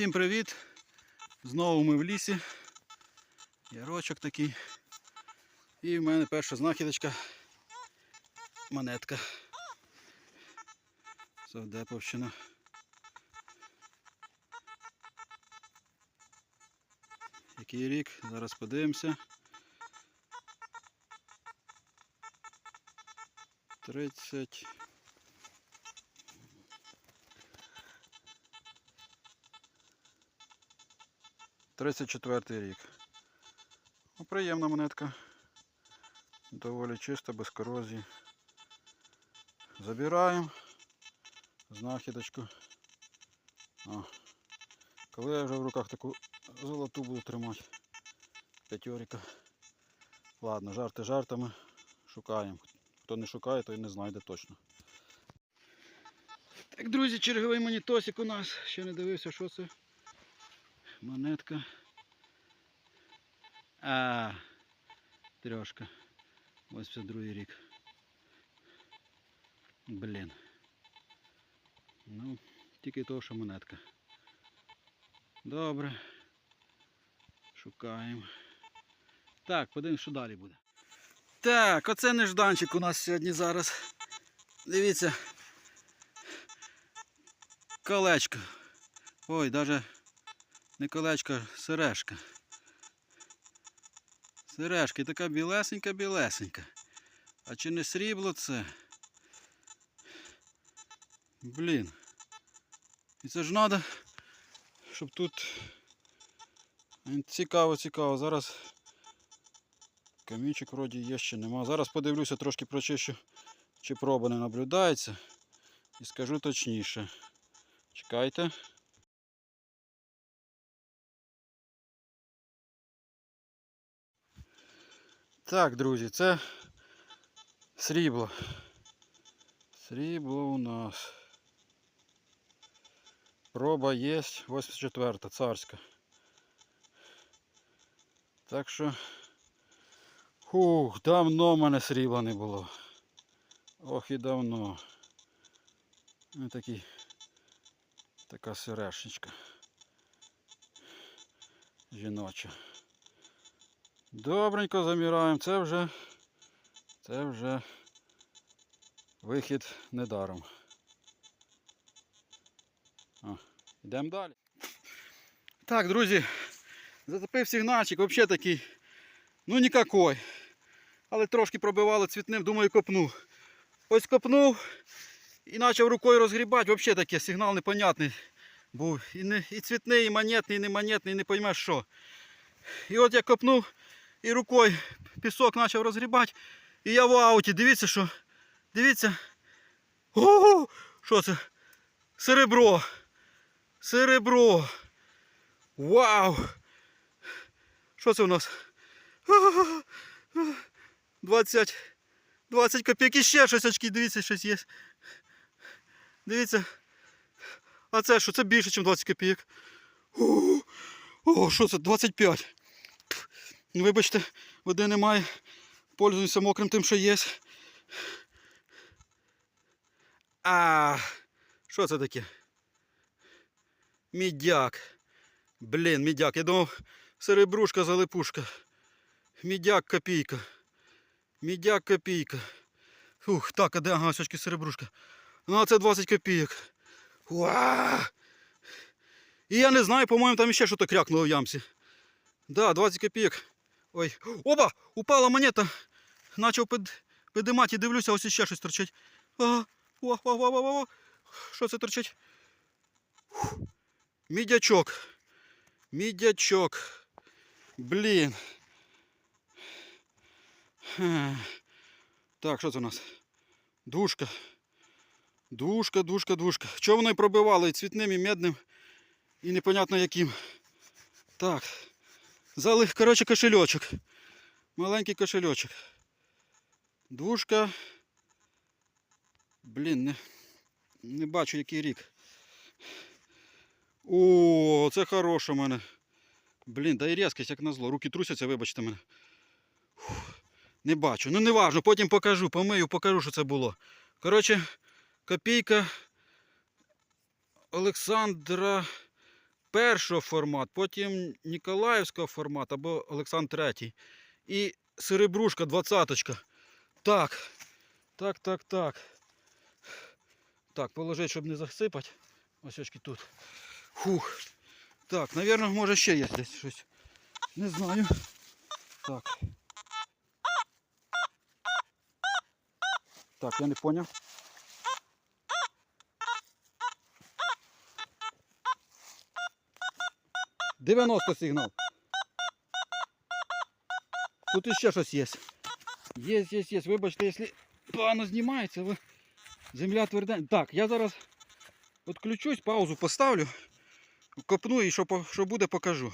Всім привіт! Знову ми в лісі. Ярочок такий. І в мене перша знахідочка. Монетка. Совдеповщина. Який рік? Зараз подивимося. 30. Тридцять четвертий рік. Ну, приємна монетка. Доволі чиста, без корозії. Забираємо знахідочку. О. Коли я вже в руках таку золоту буду тримати. П'ятьоріка. Ладно, жарти жартами. Шукаємо. Хто не шукає, той не знайде точно. Так, друзі, черговий монітосик у нас. Ще не дивився, що це. Монетка. А, трьошка. 82 рік. Блін. Ну, тільки того, що монетка. Добре. Шукаємо. Так, подивимось, що далі буде. Так, оце нежданчик у нас сьогодні зараз. Дивіться. Колечко. Ой, навіть не сережка. Сережка і така білесенька, білесенька. А чи не срібло це? Блін. І це ж треба, щоб тут. Цікаво, цікаво. Зараз камінчик вроді є ще нема. Зараз подивлюся, трошки прочищу, чи проба не наблюдається. І скажу точніше. Чекайте. Так, друзі, це срібло. Срібло у нас. Проба є 84-та, царська. Так що. Хух, давно в мене срібла не було. Ох і давно. Ну такий. Така сережечка. Жіноча. Добренько заміраємо. Це вже. Це вже вихід недаром. О, йдемо далі. Так, друзі, зацепив сигнальчик, взагалі такий, ну нікакой. Але трошки пробивало цвітним, думаю, копну. Ось копнув і почав рукою розгрібати. Взагалі таке сигнал непонятний був. І, не, і цвітний, і монетний, і не монетний, і не поймеш що. І от я копнув і рукою пісок почав розгрібати. І я в ауті. Дивіться, що. Дивіться. Ого! Що це? Серебро. Серебро. Вау! Що це у нас? 20. 20 копійок. І ще щось очки, дивіться, щось є. Дивіться. А це що? Це більше, ніж 20 копійок. О, що це? 25. Ну, Вибачте, води немає. Пользуюся мокрим тим, що є. А, що це таке? Мідяк. Блін, мідяк. Я думав, серебрушка залипушка. Мідяк копійка. Мідяк копійка. Фух, так, а де? Ага, сочки серебрушка. Ну, а це 20 копійок. Уа! І я не знаю, по-моєму, там ще щось крякнуло в ямці. Да, 20 копійок. Ой. Оба! Упала монета. Начав під... підимати і дивлюся, ось ще щось торчить. А, о, о, о, о. Що це торчить? Мідячок. Мідячок. Блін. Так, що це у нас? Душка. Душка, душка, душка. Чого і пробивало і цвітним, і медним, і непонятно яким. Так. Зали, коротше, кошельочок. Маленький кошельочок. Двушка. Блін, не, не бачу який рік. О, це хороше в мене. Блін, да і різкість, як назло. Руки трусяться, вибачте мене. Фух, не бачу. Ну не важно, потім покажу, помию, покажу, що це було. Коротше, копійка Олександра першого формат, потім Ніколаївського формат або Олександр Третій. І серебрушка, двадцяточка. Так. Так, так, так. Так, положить, щоб не засипати. Ось очки тут. Фух. Так, напевно, може ще є десь щось. Не знаю. Так. Так, я не поняв. Дев'яносто сигнал. Тут іще щось є. Є, є, є. Вибачте, якщо погано знімається, ви... земля тверда. Так, я зараз відключусь, паузу поставлю, копну і що, що буде, покажу.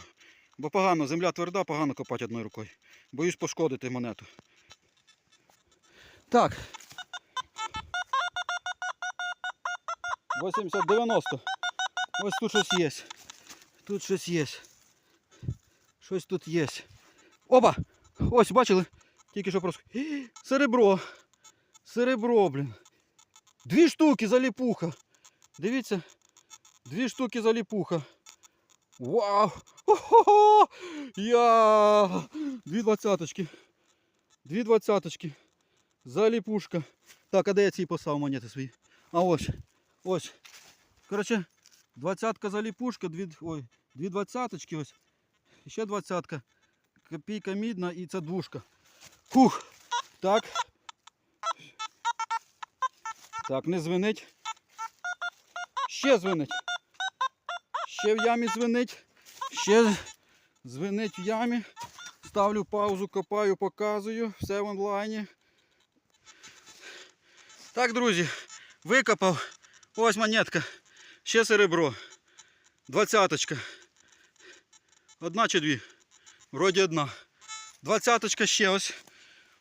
Бо погано, земля тверда, погано копати одною рукою. Боюсь пошкодити монету. Так. 80-90. Ось тут щось є. Тут щось є. Щось тут є. Опа! Ось, бачили? Тільки що просто. Гі, Серебро. Серебро, блін. Дві штуки заліпуха. Дивіться. Дві штуки заліпуха. Вау! Хо-хо-хо! Я! Дві двадцяточки. Дві двадцяточки. Заліпушка. Так, а де я ці поставив монети свої? А ось. Ось. Коротше, Двадцятка заліпушка, дві, ой, дві двадцяточки ось. Ще двадцятка. Копійка мідна і це двушка. Фух. Так. Так, не звенить. Ще звенить. Ще в ямі звенить. Ще звенить в ямі. Ставлю паузу, копаю, показую. Все в онлайні. Так, друзі, викопав. Ось монетка. Ще серебро. Двадцяточка. Одна чи дві? Вроді одна. Двадцяточка ще ось.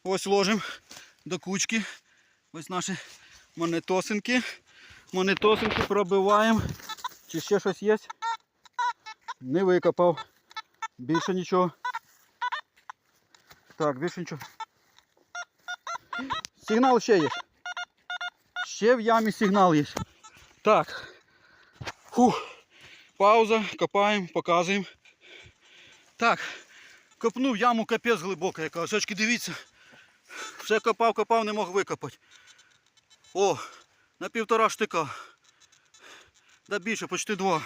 Ось ложимо до кучки. Ось наші монетосинки. Монетосинки пробиваємо. Чи ще щось є? Не викопав. Більше нічого. Так, більше нічого. Сигнал ще є. Ще в ямі сигнал є. Так. Фух. Пауза, копаємо, показуємо. Так. Копнув яму капець глибока яка. Ось дивіться. Все копав, копав, не мог викопати. О, на півтора штика. Да більше, почти два.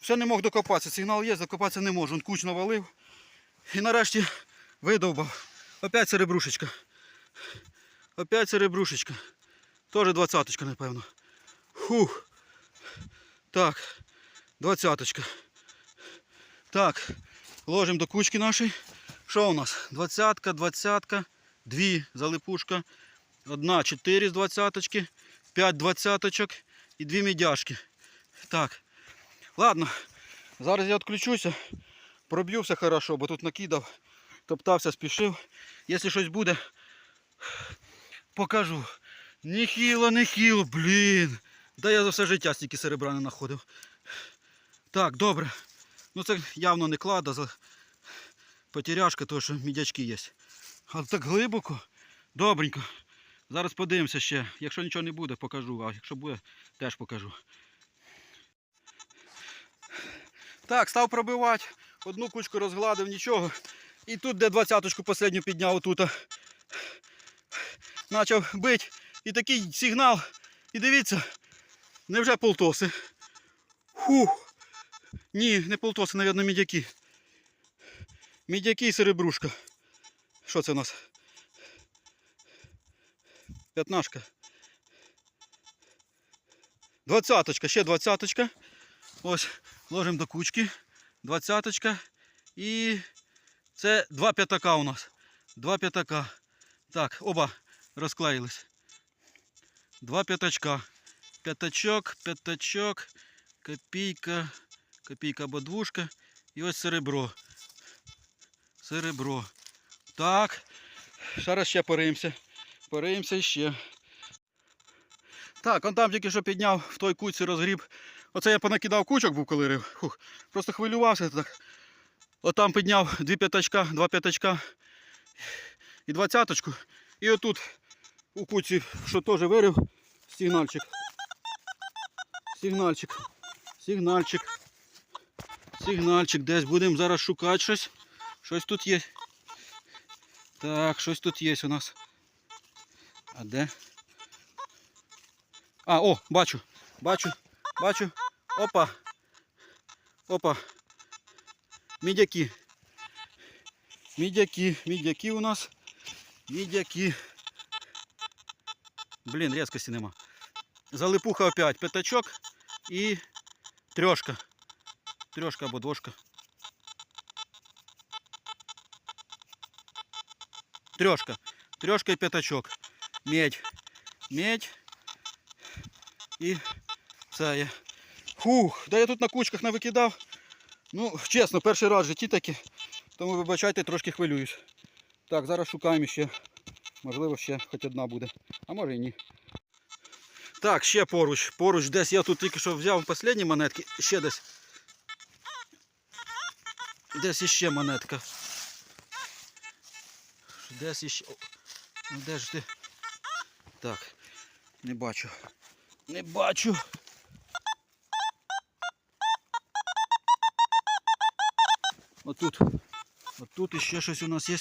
Все не мог докопатися. Сигнал є, докопатися не можу. Он куч навалив. І нарешті видовбав. Опять серебрушечка. Опять серебрушечка. Тоже двадцяточка, напевно. Фух. Так. Двадцяточка. Так. Ложимо до кучки нашої. Що у нас? Двадцятка, двадцятка, дві залипушка. Одна, чотири з двадцяточки, п'ять двадцяточок і дві мідяшки. Так. Ладно. Зараз я відключуся. Проб'ю все хорошо, бо тут накидав, топтався, спішив. Якщо щось буде, покажу. Нехило, нехило, блін. Да я за все життя стільки серебра не знаходив. Так, добре. Ну це явно не клада, за потеряшка, тому що мідячки є. Але так глибоко, добренько. Зараз подивимося ще. Якщо нічого не буде, покажу. А якщо буде, теж покажу. Так, став пробивати. Одну кучку розгладив, нічого. І тут, де двадцяточку последню підняв отут. Почав бити. І такий сигнал. І дивіться, невже полтоси. Фух. Ні, не полтоси, мабуть, мідяки. Мідяки і серебрушка. Що це у нас? П'ятнашка. Двадцяточка, ще двадцяточка. Ось, ложимо до кучки. Двадцяточка. І це два п'ятака у нас. Два п'ятака. Так, оба розклеїлись. Два п'ятачка. П'ятачок, п'ятачок, копійка, копійка або двушка. І ось серебро. Серебро. Так. Зараз ще пориємося. Пориємося ще. Так, он там тільки що підняв в той куці розгріб. Оце я понакидав кучок був, коли рив. Фух, просто хвилювався так. Отам підняв дві п'ятачка, два п'ятачка і двадцяточку. І отут у куці, що теж вирив, сигнальчик. Сигнальчик. Сигнальчик. Сигнальчик десь. Будемо зараз шукати щось. Щось тут є. Так, щось тут є у нас. А де? А, о, бачу. Бачу. Бачу. Опа. Опа. Мідяки. Мідяки. Мідяки у нас. Мідяки. Блін, різкості нема. Залипуха опять. П'ятачок і трьошка. Трьошка або двошка. Трьошка. Трьошка і п'ятачок. Медь. Медь. І це є. Фух, да я тут на кучках навикидав. Ну, чесно, перший раз в житті таки. Тому вибачайте, трошки хвилююсь. Так, зараз шукаємо ще. Можливо, ще хоч одна буде. А може і ні. Так, ще поруч. Поруч десь я тут тільки що взяв останні монетки. Ще десь. Десь іще монетка. Десь іще. Ну де ж ти? Так, не бачу. Не бачу. Отут. Отут іще щось у нас є.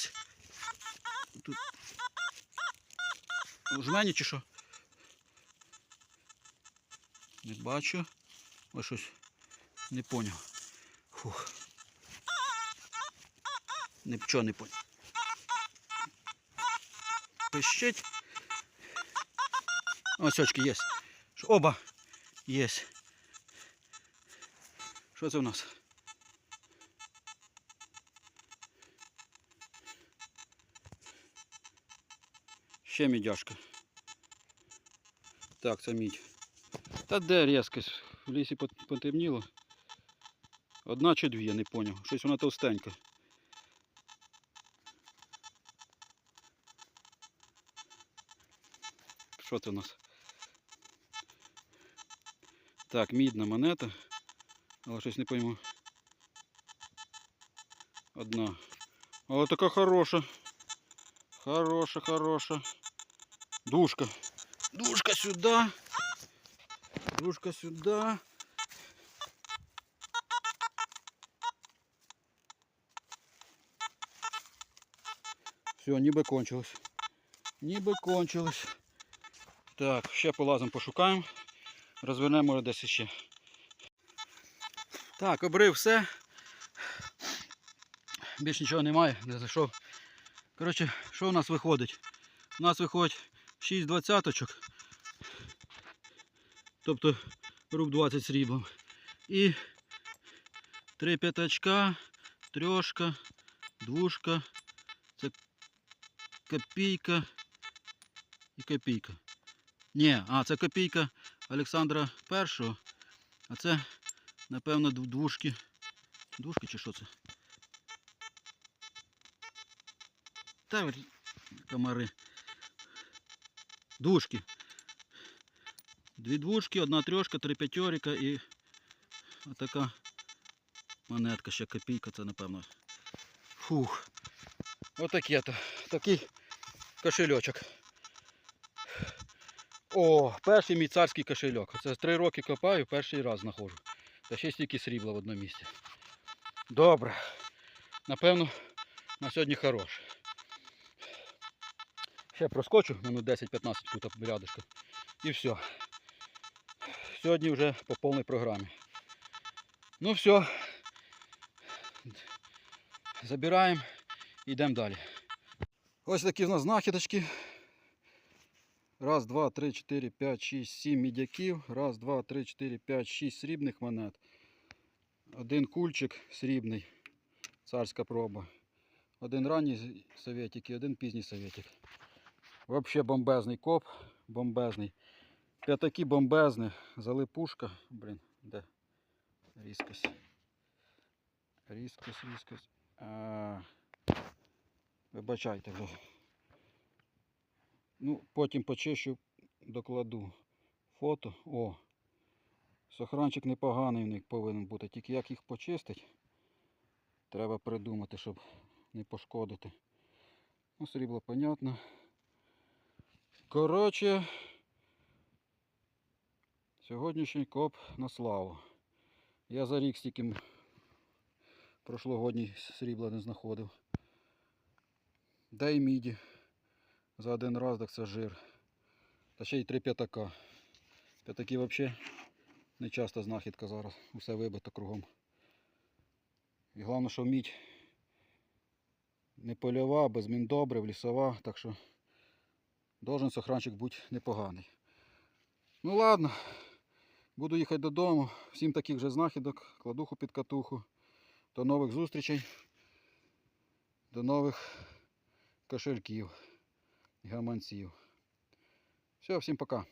Тут. У жмені чи що? Не бачу. Ось щось. Не поняв. Фух. Нічого не поняв. Пищить. Ось очки є. Ш- Оба. Є. Що це у нас? Ще мідяшка. Так, це мідь. Та де різкость? В лісі пот- потемніло. Одна чи дві, я не поняв. Щось вона товстенька. Що це у нас? Так, мідна монета. Але щось не пойму. Одна. О, така хороша. Хороша, хороша. Душка. Душка сюди. Душка сюди. Все, ніби кончилось. Ніби кончилось. Так, ще полазимо, пошукаємо. Розвернемо десь ще. Так, обрив все. Більш нічого немає, не зайшов. Коротше, що у нас виходить? У нас виходить 6 двадцяточок. Тобто руб 20 сріблом. І 3 п'ятачка, трьошка, двушка, це копійка і копійка. Ні, а це копійка Олександра І, а це, напевно, двушки. Двушки чи що це? Та комари. Двушки. Дві двушки, одна трьошка, три п'ятьорика і отака монетка, ще копійка, це напевно. Фух. Отаке то. Такий кошельочок. О, перший мій царський кошельок. Це три роки копаю, перший раз знаходжу. Та ще стільки срібла в одному місці. Добре. Напевно, на сьогодні хороше. Ще проскочу минут 10-15 тут рядышком. І все. Сьогодні вже по повній програмі. Ну все. Забираємо і йдемо далі. Ось такі в нас знахідочки. Раз, два, три, чотири, п'ять, шість, сім мідяків. Раз, два, три, чотири, п'ять, шість срібних монет. Один кульчик срібний. Царська проба. Один ранній совєтик і один пізній совєтик. Взагалі бомбезний коп. Бомбезний. П'ятаки бомбезні. Залипушка. Блін, де? Різкость. Різкость, різкость. А, вибачайте вже. Ну, потім почищу, докладу фото. О! Сохранчик непоганий в них повинен бути. Тільки як їх почистить, треба придумати, щоб не пошкодити. Ну, срібло понятно. Коротше, сьогоднішній коп на славу. Я за рік стільки Прошлогодній срібла не знаходив. Де й міді. За один раз, так це жир. Та ще й три п'ятака. П'ятаки взагалі не часто знахідка зараз. Усе вибито кругом. І головне, що мідь не польова, без міндобрив, лісова, так що должен сохранчик бути непоганий. Ну ладно, буду їхати додому. Всім таких же знахідок, кладуху під катуху. До нових зустрічей. До нових кошельків, гаманців. Все, всім пока.